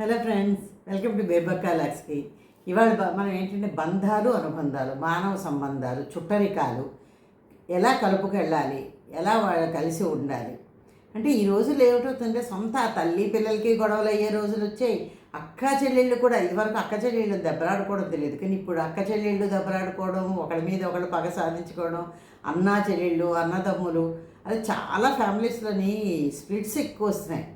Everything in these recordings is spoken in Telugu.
హలో ఫ్రెండ్స్ వెల్కమ్ టు బేబక్కా లాక్స్కి ఇవాళ మనం ఏంటంటే బంధాలు అనుబంధాలు మానవ సంబంధాలు చుట్టరికాలు ఎలా కలుపుకెళ్ళాలి ఎలా వాళ్ళు కలిసి ఉండాలి. అంటే ఈ రోజులు ఏమిటవుతుందంటే సొంత తల్లి పిల్లలకి గొడవలు అయ్యే రోజులు వచ్చాయి. అక్క చెల్లెళ్ళు కూడా ఇదివరకు అక్క చెల్లెళ్ళు దెబ్బలాడుకోవడం తెలియదు. కానీ ఇప్పుడు అక్క చెల్లెళ్ళు దెబ్బలాడుకోవడం ఒకళ్ళ మీద ఒకళ్ళు పగ సాధించుకోవడం అన్నా చెల్లెళ్ళు అన్నదమ్ములు అది చాలా ఫ్యామిలీస్లోని స్ప్లిట్స్ ఎక్కువ వస్తున్నాయి.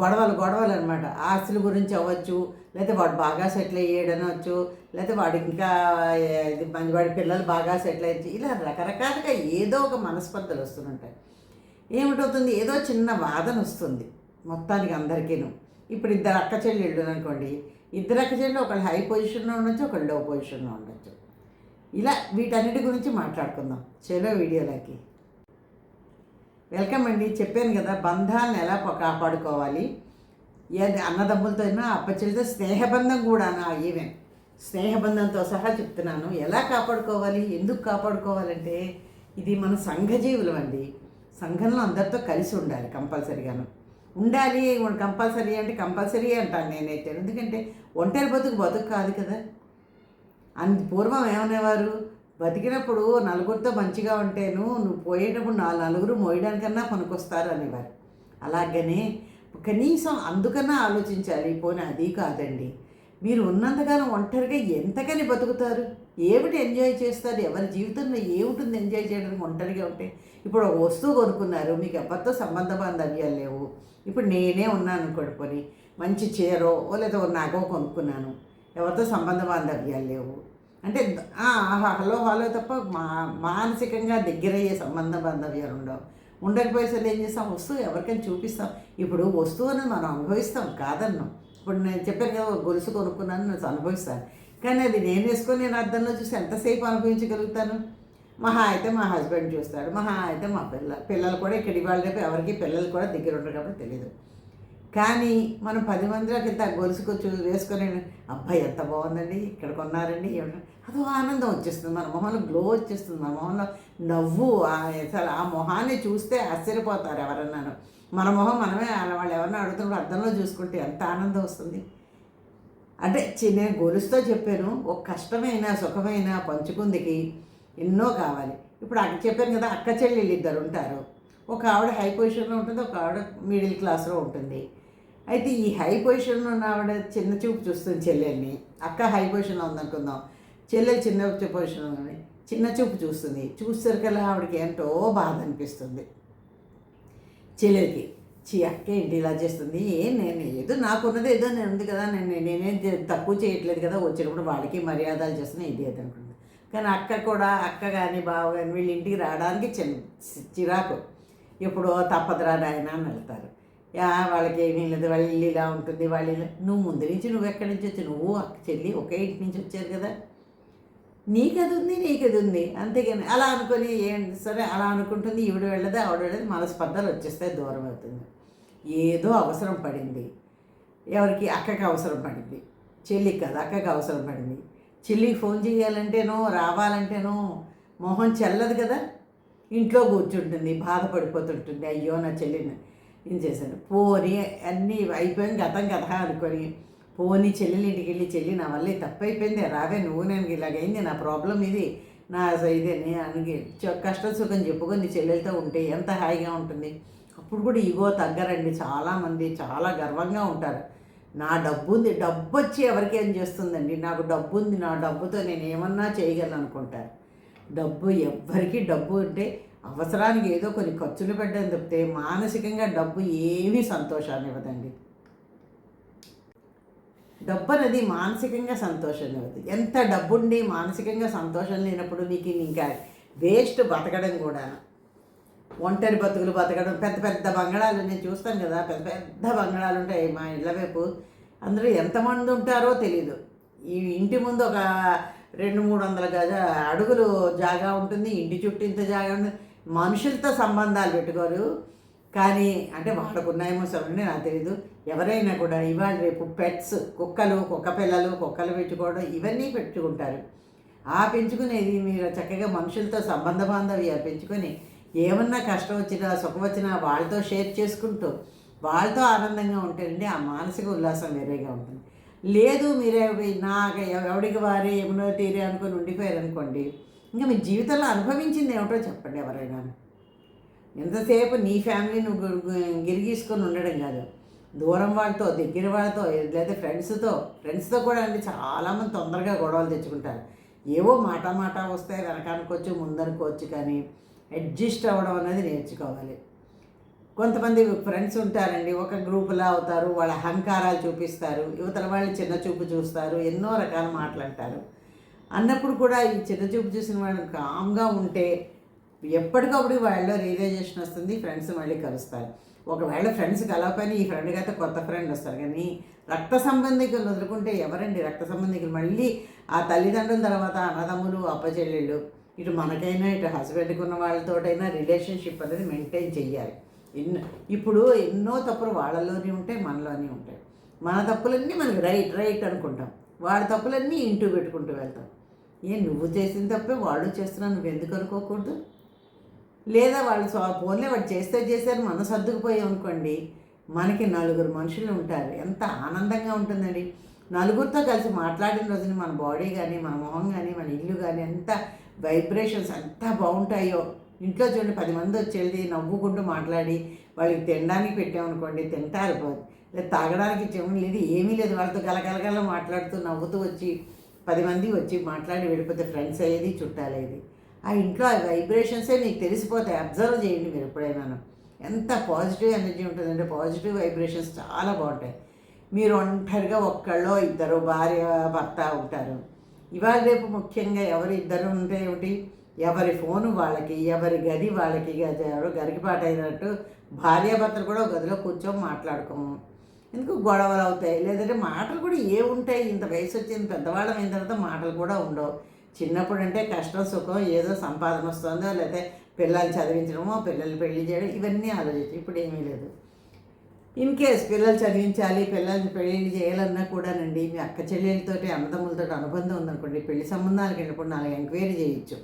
గొడవలు గొడవలు అనమాట ఆస్తుల గురించి అవ్వచ్చు లేకపోతే వాడు బాగా సెటిల్ అయ్యాడని అవచ్చు లేకపోతే వాడికి ఇంకా ఇది మంచి వాడి పిల్లలు బాగా సెటిల్ అయ్యి ఇలా రకరకాలుగా ఏదో ఒక మనస్పర్ధలు వస్తుంటాయి. ఏమిటవుతుంది? ఏదో చిన్న వాదన వస్తుంది మొత్తానికి అందరికీను. ఇప్పుడు ఇద్దరు అక్క చెల్లెళ్ళు అనుకోండి ఇద్దరు అక్క చెల్లెళ్ళు ఒకళ్ళు హై పొజిషన్లో ఉండొచ్చు ఒకళ్ళు లో పొజిషన్లో ఉండొచ్చు. ఇలా వీటన్నిటి గురించి మాట్లాడుకుందాం. చలో వీడియోలోకి. వెల్కమ్ అండి. చెప్పాను కదా బంధాలను ఎలా కాపాడుకోవాలి? ఏది అన్నదమ్ములతో అయినా అప్పచెల్లితో స్నేహబంధం కూడా నా ఈవెన్. స్నేహబంధంతో సహా చెప్తున్నాను. ఎలా కాపాడుకోవాలి? ఎందుకు కాపాడుకోవాలంటే ఇది మన సంఘజీవులం అండి. సంఘంలో అందరితో కలిసి ఉండాలి కంపల్సరీగాను. ఉండాలి కంపల్సరీ అంటే కంపల్సరీ అంటాను నేనైతే. ఎందుకంటే ఒంటరి బతుకు బతుకు కాదు కదా. అందు పూర్వం ఏమనేవారు? బతికినప్పుడు నలుగురితో మంచిగా ఉంటేను నువ్వు పోయేటప్పుడు నా నలుగురు మోయడానికన్నా పనికొస్తారు అనేవారు. అలాగనే కనీసం అందుకన్నా ఆలోచించాలి పోనీ అది కాదండి. మీరు ఉన్నంతకాలం ఒంటరిగా ఎంతకని బతుకుతారు? ఏమిటి ఎంజాయ్ చేస్తారు? ఎవరి జీవితంలో ఏమిటి ఎంజాయ్ చేయడానికి ఒంటరిగా ఉంటే? ఇప్పుడు ఒక వస్తువు కొనుక్కున్నారు మీకు ఎవరితో సంబంధ బాంధవ్యాలు లేవు. ఇప్పుడు నేనే ఉన్నాను కొడుకొని మంచి చీరో లేదా నగో కొనుక్కున్నాను ఎవరితో సంబంధ బాంధవ్యాలు లేవు. అంటే ఆహా, హలో హలో తప్ప మా మానసికంగా దగ్గరయ్యే సంబంధ బాంధవ్యాలు ఉండవు. ఉండకపోయేసరికి ఏం చేస్తాం? వస్తువు ఎవరికైనా చూపిస్తాం. ఇప్పుడు వస్తువుని మనం అనుభవిస్తాం కాదన్నాం. ఇప్పుడు నేను చెప్పాను కదా గొలుసు కొనుక్కున్నాను నేను అనుభవిస్తాను. కానీ అది నేను వేసుకొని నేను అర్థంలో చూసి ఎంతసేపు అనుభవించగలుగుతాను? మహా అయితే మా హస్బెండ్ చూస్తాడు. మహా అయితే మా పిల్ల పిల్లలు కూడా ఇక్కడ ఇవాళ రేపు ఎవరికి పిల్లలు కూడా దగ్గర ఉండరు కాబట్టి తెలియదు కానీ మనం పది మందిలోకి ఇంత గొలుసుకొచ్చి వేసుకొని అబ్బాయి ఎంత బాగుందండి ఇక్కడ కొన్నారండి అదో ఆనందం వచ్చేస్తుంది మన మొహంలో గ్లో వచ్చేస్తుంది మన మొహంలో నవ్వు ఆ- అసలు ఆ మొహాన్ని చూస్తే ఆశ్చర్యపోతారు ఎవరన్నాను. మన మొహం మనమే వాళ్ళు ఎవరన్నా అడుగుతున్నప్పుడు అర్థంలో చూసుకుంటే ఎంత ఆనందం వస్తుంది. అంటే చి- నేను గొలుస్తో చెప్పాను ఒక కష్టమైన సుఖమైన పంచుకుందికి ఎన్నో కావాలి. ఇప్పుడు అక్క చెప్పాను కదా అక్క చెల్లెళ్ళు ఇద్దరు ఉంటారు. ఒక ఆవిడ హై పొజిషన్లో ఉంటుంది ఒక ఆవిడ మిడిల్ క్లాస్లో ఉంటుంది. అయితే ఈ హై పొజిషన్లో ఉన్న ఆవిడ చిన్న చూపు చూస్తుంది చెల్లెల్ని. అక్క హై పొజిషన్లో ఉందనుకుందాం. చెల్లెలు చిన్న పొజిషన్లో ఉంది చిన్న చూపు చూస్తుంది. చూసేసరికల్లా ఆవిడకి ఏంటో బాధ అనిపిస్తుంది. చెల్లెలకి చీ అక్క ఏంటి ఇలా చేస్తుంది? ఏం నేను ఏదో నాకున్నది ఏదో నేను ఉంది కదా నేను నేనేం తక్కువ చేయట్లేదు కదా వచ్చినప్పుడు వాళ్ళకి మర్యాదలు చేస్తున్నా ఇది అది అనుకుంటుంది కానీ అక్క కూడా అక్క కానీ బావ కానీ వీళ్ళ ఇంటికి రావడానికి చిన్న చిరాకు. ఎప్పుడో తప్పదురా నాయన అని వెళ్తారు. వాళ్ళకి ఏమీ లేదు వాళ్ళ ఇల్లు ఇలా ఉంటుంది వాళ్ళ ఇల్లు నువ్వు ముందు నుంచి నువ్వు ఎక్కడి నుంచి వచ్చి నువ్వు అక్క చెల్లి ఒకే ఇంటి నుంచి వచ్చారు కదా. నీకది ఉంది నీకది ఉంది అంతేగాని అలా అనుకొని ఏం సరే అలా అనుకుంటుంది ఈవిడ వెళ్ళదు ఆవిడ వెళ్ళదు మనస్పర్ధలు వచ్చేస్తాయి దూరం అవుతుంది. ఏదో అవసరం పడింది. ఎవరికి? అక్కకి అవసరం పడింది. చెల్లికి కదా అక్కకి అవసరం పడింది. చెల్లికి ఫోన్ చేయాలంటేనో రావాలంటేనో మొహం చెల్లదు కదా. ఇంట్లో కూర్చుంటుంది బాధపడిపోతుంటుంది. అయ్యో నా చెల్లిని ఏం చేశాను పోని అన్నీ అయిపోయింది గతం కథ అనుకొని పోని చెల్లెలింటికి వెళ్ళి చెల్లి నా వల్ల తప్పైపోయింది రావే నువ్వు నేను ఇలాగైంది నా ప్రాబ్లం ఇది నా ఇదే అని కష్టం సుఖం చెప్పుకొని నీ చెల్లెలతో ఉంటే ఎంత హాయిగా ఉంటుంది? అప్పుడు కూడా ఇగో తగ్గరండి. చాలామంది చాలా గర్వంగా ఉంటారు. నా డబ్బు ఉంది డబ్బు వచ్చి ఎవరికి ఏం చేస్తుందండి? నాకు డబ్బు ఉంది నా డబ్బుతో నేను ఏమన్నా చేయగలను అనుకుంటారు? డబ్బు ఎవ్వరికీ డబ్బు ఉంటే అవసరానికి ఏదో కొన్ని ఖర్చులు పెట్టని తప్పితే మానసికంగా డబ్బు ఏమీ సంతోషాన్ని ఇవ్వదండి. డబ్బు అనేది మానసికంగా సంతోషం ఇవ్వదు. ఎంత డబ్బుండి మానసికంగా సంతోషం లేనప్పుడు నీకు ఇంకా వేస్ట్ బతకడం కూడా. ఒంటరి బతుకులు బతకడం పెద్ద పెద్ద బంగళాలు నేను చూస్తాను కదా పెద్ద పెద్ద బంగళాలు ఉంటాయి మా ఇళ్ళ వైపు. అందరూ ఎంతమంది ఉంటారో తెలీదు. ఈ ఇంటి ముందు ఒక రెండు మూడు వందల గజ అడుగులు జాగా ఉంటుంది ఇంటి చుట్టూ ఇంత జాగా ఉంటుంది. మనుషులతో సంబంధాలు పెట్టుకోరు. కానీ అంటే వాళ్ళకు ఉన్నాయేమో సరే నాకు తెలియదు ఎవరైనా కూడా ఇవాళ రేపు పెట్స్ కుక్కలు కుక్క పిల్లలు కుక్కలు పెట్టుకోవడం ఇవన్నీ పెట్టుకుంటారు. ఆ పెంచుకునేది మీరు చక్కగా మనుషులతో సంబంధ బాంధవ్యాలు పెంచుకొని ఏమన్నా కష్టం వచ్చినా సుఖం వచ్చినా వాళ్ళతో షేర్ చేసుకుంటూ వాళ్ళతో ఆనందంగా ఉంటేనండి ఆ మానసిక ఉల్లాసం వేరేగా ఉంటుంది. లేదు మీరే నాకు ఎవడికి వారి ఏమనో తీరే అనుకుని ఉండిపోయారు అనుకోండి ఇంకా మీ జీవితంలో అనుభవించింది ఏమిటో చెప్పండి ఎవరైనా. ఎంతసేపు నీ ఫ్యామిలీ నువ్వు గిరిగీసుకొని ఉండడం కాదు. దూరం వాళ్ళతో దగ్గర వాళ్ళతో లేదా ఫ్రెండ్స్తో ఫ్రెండ్స్తో కూడా అండి చాలామంది తొందరగా గొడవలు తెచ్చుకుంటారు. ఏవో మాట మాట వస్తే వెనకానుకోవచ్చు ముందనుకోవచ్చు కానీ అడ్జస్ట్ అవ్వడం అనేది నేర్చుకోవాలి. కొంతమంది ఫ్రెండ్స్ ఉంటారండి ఒక గ్రూపులా అవుతారు వాళ్ళ అహంకారాలు చూపిస్తారు యువతల వాళ్ళు చిన్న చూపు చూస్తారు ఎన్నో రకాల మాటలు అంటారు అన్నప్పుడు కూడా ఈ చిన్న చూపు చూసిన వాళ్ళు కామ్గా ఉంటే ఎప్పటికప్పుడు వాళ్ళలో రియలైజేషన్ వస్తుంది ఫ్రెండ్స్ మళ్ళీ కలుస్తారు. ఒకవేళ ఫ్రెండ్స్ కలవపని ఈ ఫ్రెండ్ అయితే కొత్త ఫ్రెండ్ వస్తారు. కానీ రక్త సంబంధికులు వదులుకుంటే ఎవరండి రక్త సంబంధికులు? మళ్ళీ ఆ తల్లిదండ్రుల తర్వాత అన్నదమ్ములు అప్పచెల్లెళ్ళు ఇటు మనకైనా ఇటు హస్బెండ్కి ఉన్న వాళ్ళతోటైనా రిలేషన్షిప్ అనేది మెయింటైన్ చెయ్యాలి. ఎన్నో ఇప్పుడు ఎన్నో తప్పులు వాళ్ళలోనే ఉంటాయి మనలోనే ఉంటాయి. మన తప్పులన్నీ మనకి రైట్ రైట్ అనుకుంటాం. వాడి తప్పులన్నీ ఇంటూ పెట్టుకుంటూ వెళ్తాం. ఏ నువ్వు చేసిన తప్పే వాళ్ళు చేస్తున్నావు నువ్వు ఎందుకు అనుకోకూడదు? లేదా వాళ్ళు ఫోన్లే వాడు చేస్తే చేశారు మనం సర్దుకుపోయాం అనుకోండి మనకి నలుగురు మనుషులు ఉంటారు. ఎంత ఆనందంగా ఉంటుందండి. నలుగురితో కలిసి మాట్లాడిన రోజున మన బాడీ కానీ మన మొహం కానీ మన ఇల్లు కానీ ఎంత వైబ్రేషన్స్ ఎంత బాగుంటాయో. ఇంట్లో చూడండి పది మంది వచ్చేది నవ్వుకుంటూ మాట్లాడి వాళ్ళకి తినడానికి పెట్టామనుకోండి తింటారు. లేదు తాగడానికి చెవులు లేదు ఏమీ లేదు. వాళ్ళతో గలగలగల మాట్లాడుతూ నవ్వుతూ వచ్చి పది మంది వచ్చి మాట్లాడి వెళ్ళిపోతే ఫ్రెండ్స్ అయ్యేది చుట్టాలయ్యేది. ఆ ఇంట్లో ఆ వైబ్రేషన్సే మీకు తెలిసిపోతాయి. అబ్జర్వ్ చేయండి మీరు ఎప్పుడైనా ఎంత పాజిటివ్ ఎనర్జీ ఉంటుందంటే పాజిటివ్ వైబ్రేషన్స్ చాలా బాగుంటాయి. మీరు ఒంటరిగా ఒక్కళ్ళో ఇద్దరు భార్య భర్త ఉంటారు. ఇవాళ రేపు ముఖ్యంగా ఎవరు ఇద్దరు ఉంటే ఏమిటి? ఎవరి ఫోను వాళ్ళకి ఎవరి గది వాళ్ళకి గది ఎవరు గరికిపాటు అయినట్టు భార్యాభర్తలు కూడా ఒక గదిలో కూర్చొని మాట్లాడుకోము. ఎందుకు గొడవలు అవుతాయి? లేదంటే మాటలు కూడా ఏ ఉంటాయి? ఇంత వయసు వచ్చింది పెద్దవాళ్ళం అయిన తర్వాత మాటలు కూడా ఉండవు. చిన్నప్పుడు అంటే కష్టం సుఖం ఏదో సంపాదన వస్తుందో లేకపోతే పిల్లలు చదివించడమో పిల్లలు పెళ్ళి చేయడం ఇవన్నీ ఆలోచించి. ఇప్పుడు ఏమీ లేదు. ఇన్ కేస్ పిల్లలు చదివించాలి పిల్లల్ని పెళ్ళి చేయాలన్నా కూడానండి మీ అక్క చెల్లెలతోటి అన్నదమ్ములతో అనుబంధం ఉందనుకోండి పెళ్ళి సంబంధాలకు వెళ్ళినప్పుడు నాలుగు ఎంక్వైరీ చేయొచ్చు.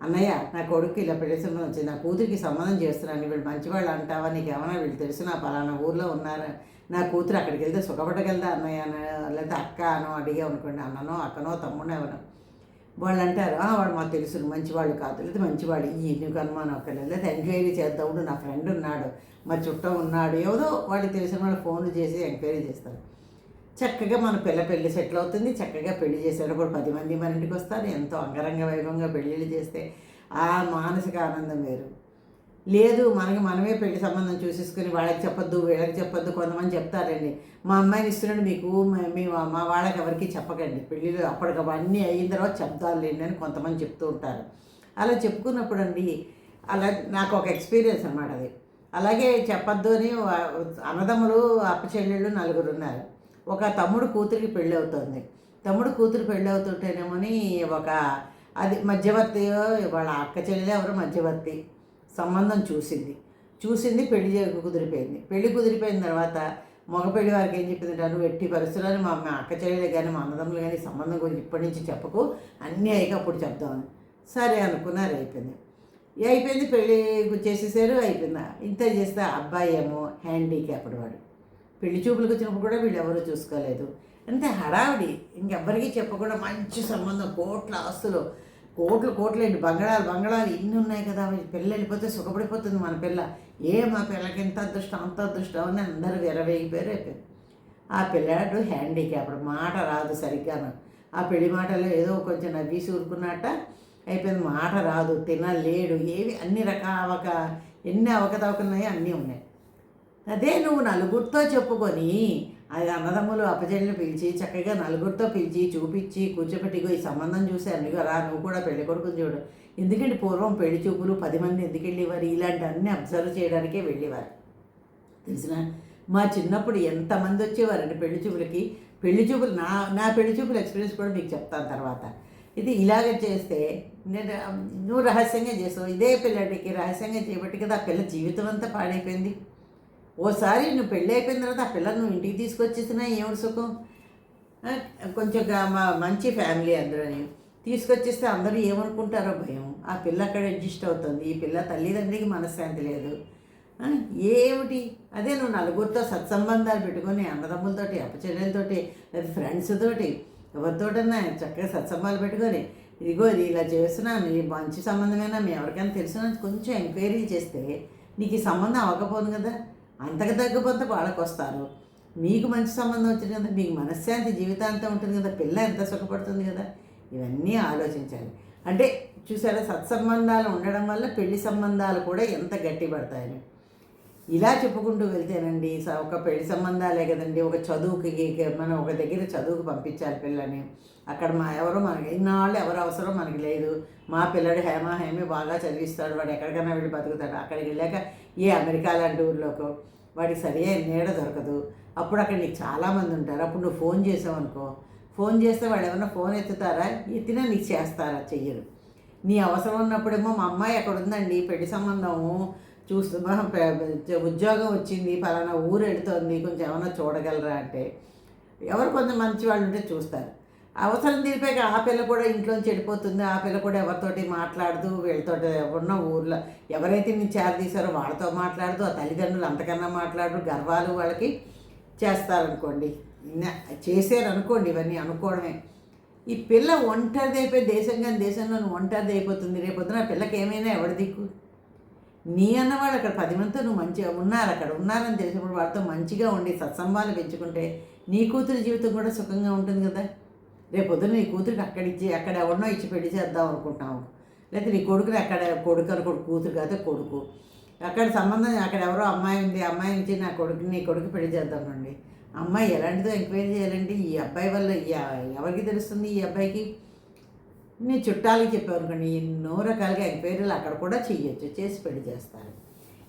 అన్నయ్య నా కొడుకు ఇలా పెళ్ళి సంబంధం వచ్చింది నా కూతురికి సంబంధం చేస్తున్నాను వీళ్ళు మంచివాళ్ళు అంటావా? నీకు ఏమైనా వీళ్ళు తెలుసు నా పలానా ఊర్లో ఉన్నారు? నా కూతురు అక్కడికి వెళ్తే సుఖపడగలదా అన్నయ్య లేకపోతే లేదా అక్క అనో అడిగా అనుకోండి అన్ననో అక్కనో తమ్ముడో ఎవరో. వాళ్ళు అంటారు వాడు మాకు తెలుసు మంచివాళ్ళు కాదు లేదా మంచివాడు ఈ నీకు అనుమానం అక్కర్లేదు లేదా ఎంక్వైరీ చేద్దాము నా ఫ్రెండ్ ఉన్నాడు మా చుట్టం ఉన్నాడు. ఏదో వాళ్ళకి తెలిసిన వాళ్ళు ఫోన్లు చేసి ఎంక్వైరీ చేస్తారు. చక్కగా మన పిల్ల పెళ్ళి సెటిల్ అవుతుంది చక్కగా పెళ్ళి చేసేటప్పుడు పది మంది మన ఇంటికి వస్తారు ఎంతో అంగరంగ వైభవంగా పెళ్ళిళ్ళు చేస్తే ఆ మానసిక ఆనందం వేరు. లేదు మనకి మనమే పెళ్ళి సంబంధం చూసేసుకుని వాళ్ళకి చెప్పొద్దు వీళ్ళకి చెప్పొద్దు కొంతమంది చెప్తారండి. మా అమ్మాయిని ఇస్తున్నాడు మీకు మ- మీ మా వాళ్ళకి ఎవరికి చెప్పకండి. పెళ్ళిళ్ళు అప్పటికప్పుడు అన్నీ అయిన తర్వాత చెప్తారు లేండి అని కొంతమంది చెప్తూ ఉంటారు. అలా చెప్పుకున్నప్పుడు అండి అలా నాకు ఒక ఎక్స్పీరియన్స్ అనమాట అది. అలాగే చెప్పొద్దు అని అన్నదమ్ములు అప్పచెల్లెళ్ళు నలుగురు ఉన్నారు. ఒక తమ్ముడు కూతురికి పెళ్ళి అవుతుంది. తమ్ముడు కూతురు పెళ్ళి అవుతుంటేనేమోని ఒక అది మధ్యవర్తి వాళ్ళ అక్క చెల్లెలు ఎవరు మధ్యవర్తి. సంబంధం చూసింది. చూసింది పెళ్ళి కుదిరిపోయింది. పెళ్ళి కుదిరిపోయిన తర్వాత మగపెళ్ళి వారికి ఏం చెప్పిందంటే నువ్వు ఎట్టి పరిస్థితులను మా అక్క చెల్లెలు కానీ మా అన్నదమ్ములు కానీ సంబంధం గురించి ఇప్పటి నుంచి చెప్పకు. అన్నీ అయ్యాక అప్పుడు చెప్దామని సరే అనుకున్నారు అయిపోయింది. అయిపోయింది పెళ్ళి చేసేసారు అయిపోయింది? ఇంత చేస్తే అబ్బాయి ఏమో హ్యాండీక్యాప్డ్ వాడు. పెళ్ళి చూపులకు వచ్చినప్పుడు కూడా వీళ్ళు ఎవరూ చూసుకోలేదు. అంటే హడావిడి. ఇంకెవ్వరికీ చెప్పకుండా మంచి సంబంధం కోట్ల ఆస్తులు. కోట్లు కోట్లేండి. బంగళాలు బంగళాలు ఇన్ని ఉన్నాయి కదా. ఈ పిల్ల వెళ్ళిపోతే సుఖపడిపోతుంది మన పిల్ల. ఏ మా పిల్లకి ఎంత అదృష్టం అంత అదృష్టం అని అందరూ విరవేగిపోయారు అయిపోయింది ఆ పిల్లాడు హ్యాండీక్యాప్డ్. మాట రాదు సరిగ్గా ఆ పెళ్ళి మాటలో ఏదో కొంచెం నవ్వి ఊరుకున్నట్ట అయిపోయింది. మాట రాదు తినలేడు. ఏవి అన్ని రకాల అవక ఎన్ని అవకతవకలున్నాయో అన్నీ ఉన్నాయి. అదే నువ్వు నలుగురితో చెప్పుకొని అది అన్నదమ్ములు అప్పచెల్లిని పిలిచి చక్కగా నలుగురితో పిలిచి చూపించి కూర్చోపెట్టిగో ఈ సంబంధం చూసి ఇగో రా నువ్వు కూడా పెళ్ళి కొడుకుని చూడు. ఎందుకంటే పూర్వం పెళ్ళి చూపులు పది మంది ఎందుకు వెళ్ళేవారు? ఇలాంటివన్నీ అబ్జర్వ్ చేయడానికే వెళ్ళేవారు. తెలిసిన మా చిన్నప్పుడు ఎంతమంది వచ్చేవారండి పెళ్ళి చూపులకి? పెళ్ళి చూపులు నా నా పెళ్ళి చూపుల ఎక్స్పీరియన్స్ కూడా మీకు చెప్తాను తర్వాత. ఇది ఇలాగ చేస్తే నేను నువ్వు రహస్యంగా చేసావు. ఇదే పిల్లడికి రహస్యంగా చేయబట్టి కదా ఆ పిల్ల జీవితం అంతా పాడైపోయింది. ఓసారి నువ్వు పెళ్ళి అయిపోయిన తర్వాత ఆ పిల్లలు నువ్వు ఇంటికి తీసుకొచ్చేసినా ఏమిటి సుఖం? కొంచెం మా- మంచి ఫ్యామిలీ అందరూ తీసుకొచ్చేస్తే అందరూ ఏమనుకుంటారో భయం. ఆ పిల్ల అక్కడ అడ్జస్ట్ అవుతుంది. ఈ పిల్ల తల్లిదండ్రికి మనశ్శాంతి లేదు. ఏమిటి? అదే నువ్వు నలుగురితో సత్సంబంధాలు పెట్టుకొని అన్నదమ్ములతోటి అప్పచెల్లెలతోటి లేదా ఫ్రెండ్స్ తోటి ఎవరితోటన్నా చక్కగా సత్సంబాలు పెట్టుకొని ఇదిగో ఇది ఇలా చేస్తున్నాను ఈ మంచి సంబంధమైనా మేము ఎవరికైనా తెలిసినా కొంచెం ఎంక్వైరీ చేస్తే నీకు ఈ సంబంధం అవ్వకపోదు కదా? అంతకు తగ్గిపోతే వాళ్ళకి వస్తారు మీకు మంచి సంబంధం వచ్చింది కదా మీకు మనశ్శాంతి జీవితాంతం ఉంటుంది కదా పిల్ల ఎంత సుఖపడుతుంది కదా ఇవన్నీ ఆలోచించాలి. అంటే చూసారా సత్సంబంధాలు ఉండడం వల్ల పెళ్ళి సంబంధాలు కూడా ఎంత గట్టిపడతాయని. ఇలా చెప్పుకుంటూ వెళ్తేనండి స- ఒక పెళ్ళి సంబంధాలే కదండి. ఒక చదువుకి మనం ఒక దగ్గర చదువుకు పంపించాలి పిల్లని. అక్కడ మా ఎవరో మనకి ఇన్నాళ్ళు ఎవరు అవసరం మనకి లేదు. మా పిల్లడు హేమ హేమి బాగా చదివిస్తాడు. వాడు ఎక్కడికైనా వెళ్ళి బతుకుతాడు. అక్కడికి వెళ్ళాక ఏ అమెరికా లాంటి ఊర్లోకో వాడికి సరి నీడ దొరకదు. అప్పుడు అక్కడ నీకు చాలామంది ఉంటారు. అప్పుడు నువ్వు ఫోన్ చేసావు అనుకో. ఫోన్ చేస్తే వాళ్ళు ఏమైనా ఫోన్ ఎత్తుతారా? ఎత్తినా నీకు చేస్తారా? చెయ్యరు. నీ అవసరం ఉన్నప్పుడేమో మా అమ్మాయి అక్కడ ఉందండి. పెళ్ళి సంబంధము. చూస్తున్నా. ఉద్యోగం వచ్చింది పలానా ఊరు వెళుతోంది కొంచెం ఏమైనా చూడగలరా అంటే ఎవరు కొంచెం మంచి వాళ్ళు ఉంటే చూస్తారు. అవసరం తీరిపోయాక ఆ పిల్ల కూడా ఇంట్లోంచి చెడిపోతుంది ఆ పిల్ల కూడా ఎవరితోటి మాట్లాడుతూ వీళ్ళతో ఉన్న ఊర్లో ఎవరైతే నేను చేరదీశారో వాళ్ళతో మాట్లాడుతూ ఆ తల్లిదండ్రులు అంతకన్నా మాట్లాడు గర్వాలు వాళ్ళకి చేస్తారనుకోండి. ఇన్న- చేశారనుకోండి ఇవన్నీ అనుకోవడమే. ఈ పిల్ల ఒంటరిది అయిపోయి దేశం కానీ దేశంలో ఒంటరిది అయిపోతుంది రేపొద్దున ఆ పిల్లకి ఏమైనా ఎవరి దిక్కు? నీ అన్నవాడు అక్కడ పది మందితో నువ్వు మంచిగా ఉన్నారు అక్కడ ఉన్నారని తెలిసినప్పుడు వాళ్ళతో మంచిగా ఉండి సత్సంబాలు పెంచుకుంటే నీ కూతురు జీవితం కూడా సుఖంగా ఉంటుంది కదా? రేపు పొద్దున నీ కూతురికి అక్కడ ఇచ్చి అక్కడ ఎవరినో ఇచ్చి పెళ్ళి చేద్దాం అనుకుంటున్నావు లేకపోతే నీ కొడుకుని అక్కడ కొడుకు అనుకోడు కూతురు కాదు కొడుకు. అక్కడ సంబంధం అక్కడ ఎవరో అమ్మాయి ఉంది అమ్మాయి నుంచి నా కొడుకు నీ కొడుకు పెళ్ళి చేద్దామండి అమ్మాయి ఎలాంటిదో ఎంక్వైరీ చేయాలండి. ఈ అబ్బాయి వల్ల ఎవరికి తెలుస్తుంది ఈ అబ్బాయికి? నేను చుట్టాలకి చెప్పావు ఎన్నో రకాలుగా ఎంక్వైరీలు అక్కడ కూడా చేయొచ్చు చేసి పెళ్ళి చేస్తారు.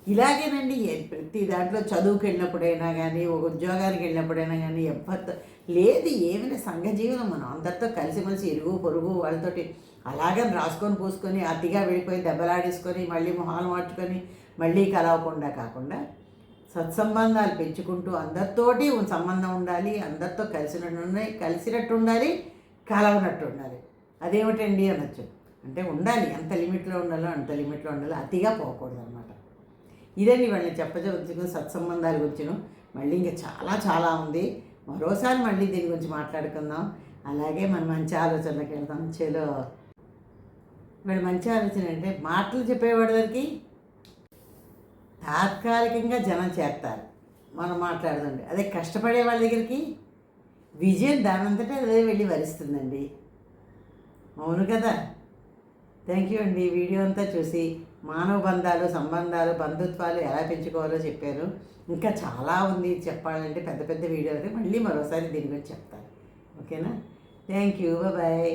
ఇలాగేనండి ప్రతి దాంట్లో చదువుకి వెళ్ళినప్పుడైనా కానీ ఒక ఉద్యోగానికి వెళ్ళినప్పుడైనా కానీ ఎవరితో లేదు ఏమైనా సంఘ జీవనం మనం అందరితో కలిసిమెలిసి ఇరుగు పొరుగు వాళ్ళతోటి అలాగని రాసుకొని పూసుకొని అతిగా వెళ్ళిపోయి దెబ్బలాడేసుకొని మళ్ళీ మొహాలు మార్చుకొని మళ్ళీ కలవకుండా కాకుండా సత్సంబంధాలు పెంచుకుంటూ అందరితోటి సంబంధం ఉండాలి అందరితో కలిసినట్టు కలిసినట్టు ఉండాలి కలవనట్టు ఉండాలి. అదేమిటండి అనొచ్చు. అంటే ఉండాలి ఎంత లిమిట్లో ఉండాలో అంత లిమిట్లో ఉండాలో అతిగా పోకూడదు అనమాట ఇదండి వాళ్ళని చెప్పచవచ్చును సత్సంబంధాల గురించిను. మళ్ళీ ఇంకా చాలా చాలా ఉంది. మరోసారి మళ్ళీ దీని గురించి మాట్లాడుకుందాం. అలాగే మన మంచి ఆలోచనలకు వెళ్దాం. చలో. వీళ్ళు మంచి ఆలోచన అంటే మాటలు చెప్పేవాడి చెప్పేవాడికి తాత్కాలికంగా జనం చేస్తారు. మనం మాట్లాడుతుంటే అదే కష్టపడే వాళ్ళ దగ్గరికి విజయం దానంతటే అదే వెళ్ళి వరిస్తుందండి. అవును కదా? థ్యాంక్ యూ అండి. వీడియో అంతా చూసి మానవ బంధాలు సంబంధాలు బంధుత్వాలు ఎలా పెంచుకోవాలో చెప్పారు. ఇంకా చాలా ఉంది చెప్పాలంటే పెద్ద పెద్ద వీడియోలు మళ్ళీ మరోసారి దీని గురించి చెప్తాను. ఓకేనా? Thank you bye